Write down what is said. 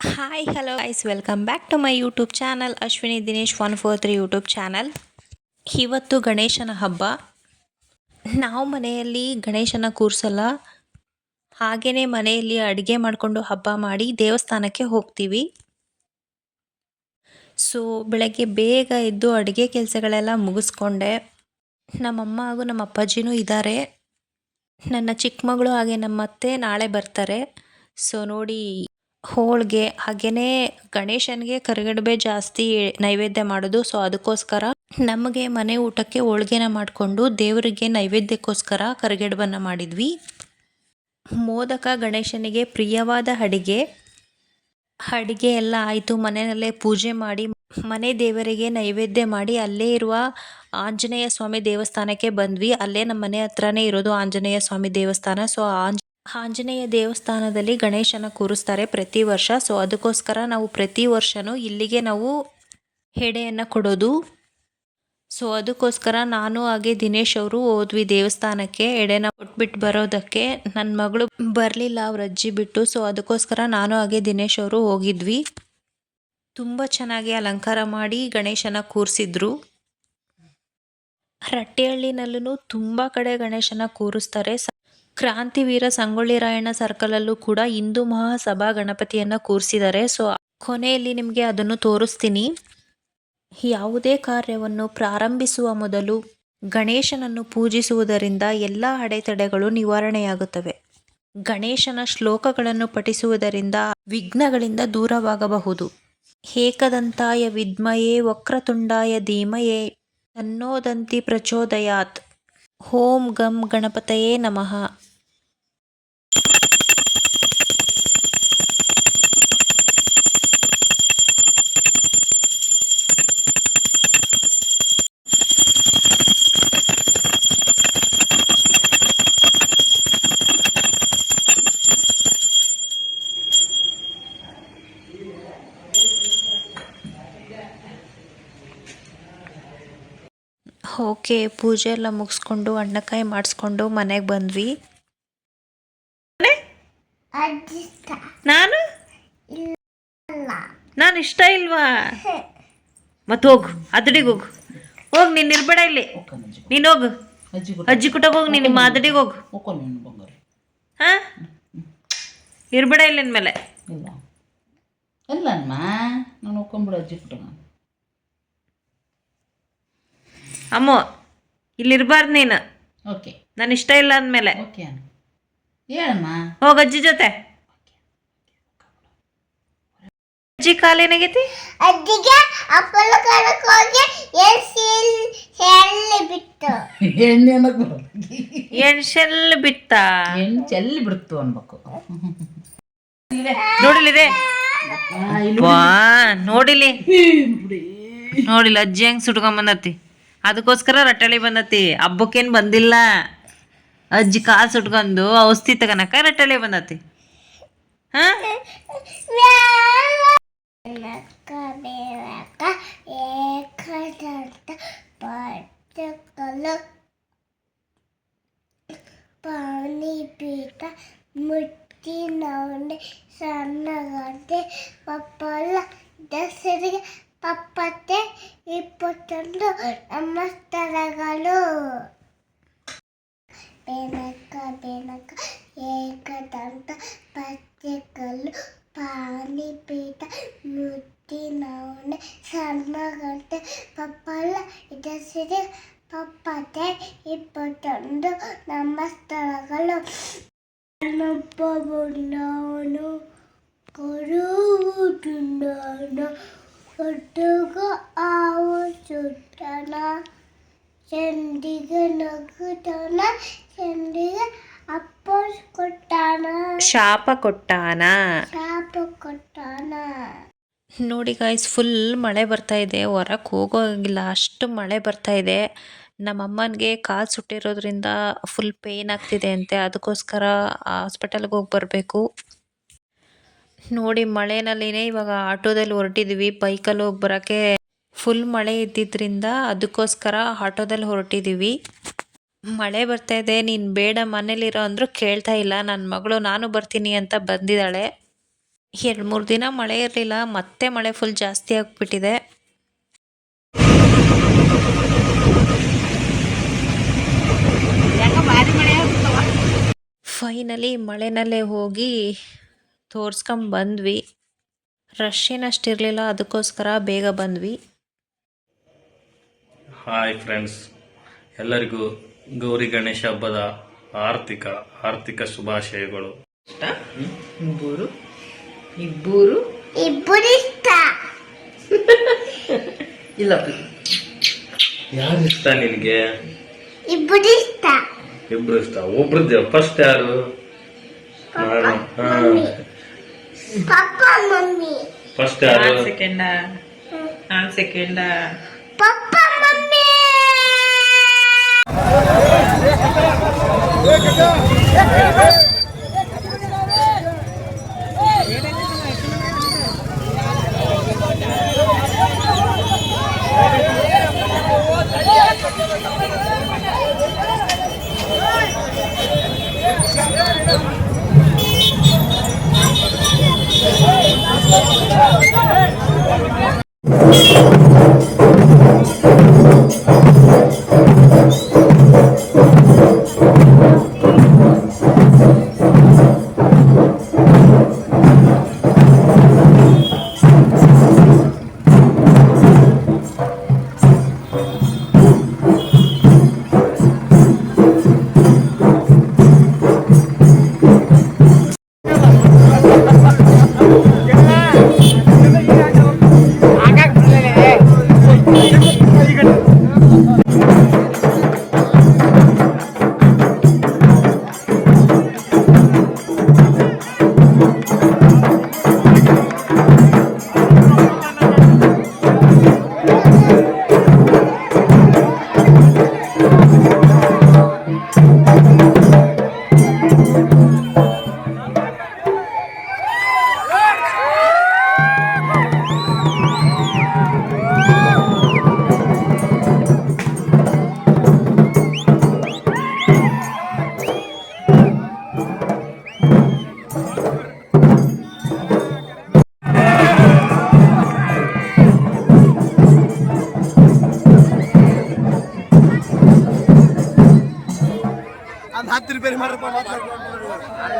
Hi hello ice welcome back to my YouTube channel Ashwini Dinesh one four three YouTube channel ಇವತ್ತು ಗಣೇಶನ ಹಬ್ಬ ನಾವು ಮನೆಯಲ್ಲಿ ಗಣೇಶನ ಕೂರಿಸಲ್ಲ ಹಾಗೆಯೇ ಮನೆಯಲ್ಲಿ ಅಡುಗೆ ಮಾಡಿಕೊಂಡು ಹಬ್ಬ ಮಾಡಿ ದೇವಸ್ಥಾನಕ್ಕೆ ಹೋಗ್ತೀವಿ ಸೊ ಬೆಳಗ್ಗೆ ಬೇಗ ಎದ್ದು ಅಡುಗೆ ಕೆಲಸಗಳೆಲ್ಲ ಮುಗಿಸ್ಕೊಂಡೆ ನಮ್ಮಮ್ಮ ಹಾಗೂ ನಮ್ಮ ಅಪ್ಪಾಜಿನೂ ಇದ್ದಾರೆ ನನ್ನ ಚಿಕ್ಕ ಮಗಳು ಹಾಗೆ ನಮ್ಮ ಅತ್ತೆ ನಾಳೆ ಬರ್ತಾರೆ ಸೊ ನೋಡಿ ಹೋಳಿಗೆ ಹಾಗೆಯೇ ಗಣೇಶನಿಗೆ ಕರಿಗಡುಬೆ ಜಾಸ್ತಿ ನೈವೇದ್ಯ ಮಾಡೋದು. ಸೊ ಅದಕ್ಕೋಸ್ಕರ ನಮಗೆ ಮನೆ ಊಟಕ್ಕೆ ಹೋಳ್ಗೆನ ಮಾಡಿಕೊಂಡು ದೇವರಿಗೆ ನೈವೇದ್ಯಕ್ಕೋಸ್ಕರ ಕರಿಗಡುಬನ್ನು ಮಾಡಿದ್ವಿ. ಮೋದಕ ಗಣೇಶನಿಗೆ ಪ್ರಿಯವಾದ ಅಡಿಗೆ. ಅಡಿಗೆ ಎಲ್ಲ ಆಯಿತು. ಮನೆಯಲ್ಲೇ ಪೂಜೆ ಮಾಡಿ, ಮನೆ ದೇವರಿಗೆ ನೈವೇದ್ಯ ಮಾಡಿ ಅಲ್ಲೇ ಇರುವ ಆಂಜನೇಯ ಸ್ವಾಮಿ ದೇವಸ್ಥಾನಕ್ಕೆ ಬಂದ್ವಿ. ಅಲ್ಲೇ ನಮ್ಮ ಮನೆ ಹತ್ರನೇ ಇರೋದು ಆಂಜನೇಯ ಸ್ವಾಮಿ ದೇವಸ್ಥಾನ. ಸೊ ಆಂಜ ಆಂಜನೇಯ ದೇವಸ್ಥಾನದಲ್ಲಿ ಗಣೇಶನ ಕೂರಿಸ್ತಾರೆ ಪ್ರತಿ ವರ್ಷ. ಸೊ ಅದಕ್ಕೋಸ್ಕರ ನಾವು ಪ್ರತಿ ವರ್ಷವೂ ಇಲ್ಲಿಗೆ ನಾವು ಹೆಡೆಯನ್ನು ಕೊಡೋದು. ಸೊ ಅದಕ್ಕೋಸ್ಕರ ನಾನು ಹಾಗೆ ದಿನೇಶ್ ಅವರು ಹೋದ್ವಿ ದೇವಸ್ಥಾನಕ್ಕೆ. ಎಡೆನ ಕೊಟ್ಬಿಟ್ಟು ಬರೋದಕ್ಕೆ ನನ್ನ ಮಗಳು ಬರಲಿಲ್ಲ, ಅವ್ರ ಅಜ್ಜಿ ಬಿಟ್ಟು. ಸೊ ಅದಕ್ಕೋಸ್ಕರ ನಾನು ಹಾಗೆ ದಿನೇಶ್ ಅವರು ಹೋಗಿದ್ವಿ. ತುಂಬ ಚೆನ್ನಾಗಿ ಅಲಂಕಾರ ಮಾಡಿ ಗಣೇಶನ ಕೂರಿಸಿದ್ರು. ರಟ್ಟೆಹಳ್ಳಿನಲ್ಲೂ ತುಂಬ ಕಡೆ ಗಣೇಶನ ಕೂರಿಸ್ತಾರೆ. ಕ್ರಾಂತಿವೀರ ಸಂಗೊಳ್ಳಿ ರಾಯಣ್ಣ ಸರ್ಕಲಲ್ಲೂ ಕೂಡ ಹಿಂದೂ ಮಹಾಸಭಾ ಗಣಪತಿಯನ್ನು ಕೂರಿಸಿದ್ದಾರೆ ಸೊ ಕೊನೆಯಲ್ಲಿ ನಿಮಗೆ ಅದನ್ನು ತೋರಿಸ್ತೀನಿ. ಯಾವುದೇ ಕಾರ್ಯವನ್ನು ಪ್ರಾರಂಭಿಸುವ ಮೊದಲು ಗಣೇಶನನ್ನು ಪೂಜಿಸುವುದರಿಂದ ಎಲ್ಲ ಅಡೆತಡೆಗಳು ನಿವಾರಣೆಯಾಗುತ್ತವೆ. ಗಣೇಶನ ಶ್ಲೋಕಗಳನ್ನು ಪಠಿಸುವುದರಿಂದ ವಿಘ್ನಗಳಿಂದ ದೂರವಾಗಬಹುದು. ಏಕದಂತಾಯ ವಿದ್ಮಯೇ ವಕ್ರತುಂಡಾಯ ಧೀಮಯೇ ತನ್ನೋದಂತಿ ಪ್ರಚೋದಯಾತ್. ಓಂ ಗಂ ಗಣಪತಯೇ ನಮಃ. ಓಕೆ ಪೂಜೆ ಎಲ್ಲ ಮುಗಿಸ್ಕೊಂಡು ಅಣ್ಣಕಾಯಿ ಮಾಡಿಸ್ಕೊಂಡು ಮನೆಗೆ ಬಂದ್ವಿ. ನಾನು? ನಾನು ಇಷ್ಟ ಇಲ್ವಾ? ಮತ್ತೆ ಹೋಗು ಅದಡಿಗೆ ಹೋಗು. ಹೋಗಿ ನೀನು ಇರ್ಬೇಡ ಇಲ್ಲಿ. ನೀನು ಹೋಗು. ಅಜ್ಜಿ ಕುಟಕ್ಕೆ ಹೋಗಿ ನೀನು ನಿಮ್ಮ ಅದಡಿಗೆ ಹೋಗು. ಹಾಂ? ಇರ್ಬೇಡ ಇಲ್ಲಿನ ಮೇಲೆ. ಇಲ್ಲ. ಅಲ್ಲಮ್ಮ ಅಮ್ಮ ನಾನು ಹೋಗ್ಕೊಂಬಿಡು ಅಜ್ಜಿ ಕುಟಗ ಅಮ್ಮ ಇಲ್ಲಿ ಇರ್ಬಾರ್ದು ನೀನು. ಓಕೆ. ನಾನು ಇಷ್ಟ ಇಲ್ಲ ಅಂದಮೇಲೆ. ಓಕೆ ಹೇಳಮ್ಮ. ಹೋಗ ಅಜ್ಜಿ ಜೊತೆ. ಅಜ್ಜಿ ಕಾಲೇನಾಗೈತಿ ಅಜ್ಜಿಗೆ ಅಪ್ಪಲ ಕಾಲಕ್ಕೆ ಹೋಗಿ ಎಲ್ಲಿ ಬಿತ್ತು. ಎಣ್ಣೆ ಅನ್ನಕ್ ಬರೋದು ಎಣ್ಸೆಲ್ ಬಿತ್ತ? ಎಣ್ಣೆ ಚೆಲ್ಲಿ ಬಿಡ್ತು ಅನ್ಬೇಕು. ನೋಡಿಲಿದೆ ವಾ ನೋಡಿಲಿ. ನೋಡಿಲ್ಲ ಅಜ್ಜಿ ಹೆಂಗ್ ಸುಟ್ಕೊಂಡ್ ಬಂದತಿ ಅದಕ್ಕೋಸ್ಕರ ರಟ್ಟಳಿ ಬಂದತಿ ಹಬ್ಬಕ್ಕೇನ್ ಬಂದಿಲ್ಲ ಅಜ್ಜಿ ಕಾಲ್ ಸುಟ್ಕೊಂಡು ಔಷಧಿ ತಗನಕ ರಟ್ಟಳಿ ಬಂದತಿ ಹಾ ನಕ್ಕ ಬೇರಕ ಏಕದಂತ ಪಟ್ಟಕಲು ಪಾನಿ ಪೀಠ పప్పతే ఈ పుట్టంలో నమస్తరగలు. వెనక వెనక ఏకదంత పచ్చికలు పాలిపీట ముద్ది నూనె సన్నగంటే పప్పల ఇదసిరి పప్పతే ఈ పుట్టంలో నమస్తరగలు. అనుభవంలోను కొరువుతున్నాను ಒಟ್ಟುಗ ಆವು ಚುಟ್ಟಣ ಚಂಡಿಗೆ ನಗುತ್ತಾನ ಚಂಡಿಗೆ ಅಪ್ಪ ಕೊಟ್ಟಾನ ಶಾಪ ಕೊಟ್ಟಾನ ಶಾಪ ಕೊಟ್ಟಾನ ನೋಡಿ ಗಾಯ್ಸ್ ಫುಲ್ ಮಳೆ ಬರ್ತಾ ಇದೆ. ಹೊರಕ್ಕೆ ಹೋಗೋಂಗಿಲ್ಲ. ಅಷ್ಟು ಮಳೆ ಬರ್ತಾ ಇದೆ. ನಮ್ಮಮ್ಮನಿಗೆ ಕಾಲು ಸುಟ್ಟಿರೋದ್ರಿಂದ ಫುಲ್ ಪೇಯ್ನ್ ಆಗ್ತಿದೆ ಅಂತೆ. ಅದಕ್ಕೋಸ್ಕರ ಹಾಸ್ಪಿಟಲ್ಗೆ ಹೋಗಿ ಬರಬೇಕು. ನೋಡಿ ಮಳೆನಲ್ಲಿನೇ ಇವಾಗ ಆಟೋದಲ್ಲಿ ಹೊರಟಿದ್ವಿ. ಬೈಕಲ್ಲಿ ಹೋಗಿ ಬರೋಕ್ಕೆ ಫುಲ್ ಮಳೆ ಇದ್ದಿದ್ದರಿಂದ ಅದಕ್ಕೋಸ್ಕರ ಆಟೋದಲ್ಲಿ ಹೊರಟಿದ್ದೀವಿ ಮಳೆ ಬರ್ತಾ ಇದೆ. ನೀನು ಬೇಡ ಮನೇಲಿರೋ ಅಂದರೂ ಕೇಳ್ತಾ ಇಲ್ಲ. ನನ್ನ ಮಗಳು ನಾನು ಬರ್ತೀನಿ ಅಂತ ಬಂದಿದ್ದಾಳೆ. ಎರಡು ಮೂರು ದಿನ ಮಳೆ ಇರಲಿಲ್ಲ. ಮತ್ತೆ ಮಳೆ ಫುಲ್ ಜಾಸ್ತಿ ಆಗಿಬಿಟ್ಟಿದೆ. ಫೈನಲಿ ಮಳೆನಲ್ಲೇ ಹೋಗಿ ತೋರ್ಸ್ಕೊಂಡ್ ಬಂದ್ವಿ ರಶ್ ಏನಷ್ಟಿರಲಿಲ್ಲ ಅದಕ್ಕೋಸ್ಕರ ಬೇಗ ಬಂದ್ವಿ. ಹಾಯ್ ಫ್ರೆಂಡ್ಸ್ ಎಲ್ಲರಿಗೂ ಗೌರಿ ಗಣೇಶ ಹಬ್ಬದ ಆರ್ಥಿಕ ಆರ್ಥಿಕ ಶುಭಾಶಯಗಳು. ಇಬ್ಬರು ಇಬ್ಬರು? ಇಬ್ಬರು? ಇಷ್ಟ ಇಲ್ಲ ಯಾರು ಇಷ್ಟ ನಿನಗೆ? ಇಬ್ಬರು ಇಷ್ಟ ಇಬ್ರು ಇಷ್ಟ ಒಬ್ರದ್ದು ಫಸ್ಟ್ ಯಾರು? ನಾನು. ಪಪ್ಪ ಮಮ್ಮಿ ಫಸ್ಟ್ ಯಾರು ಸೆಕೆಂಡ ನಾನ್ ಸೆಕೆಂಡ ಪಪ್ಪ ಮಮ್ಮಿ ಅದು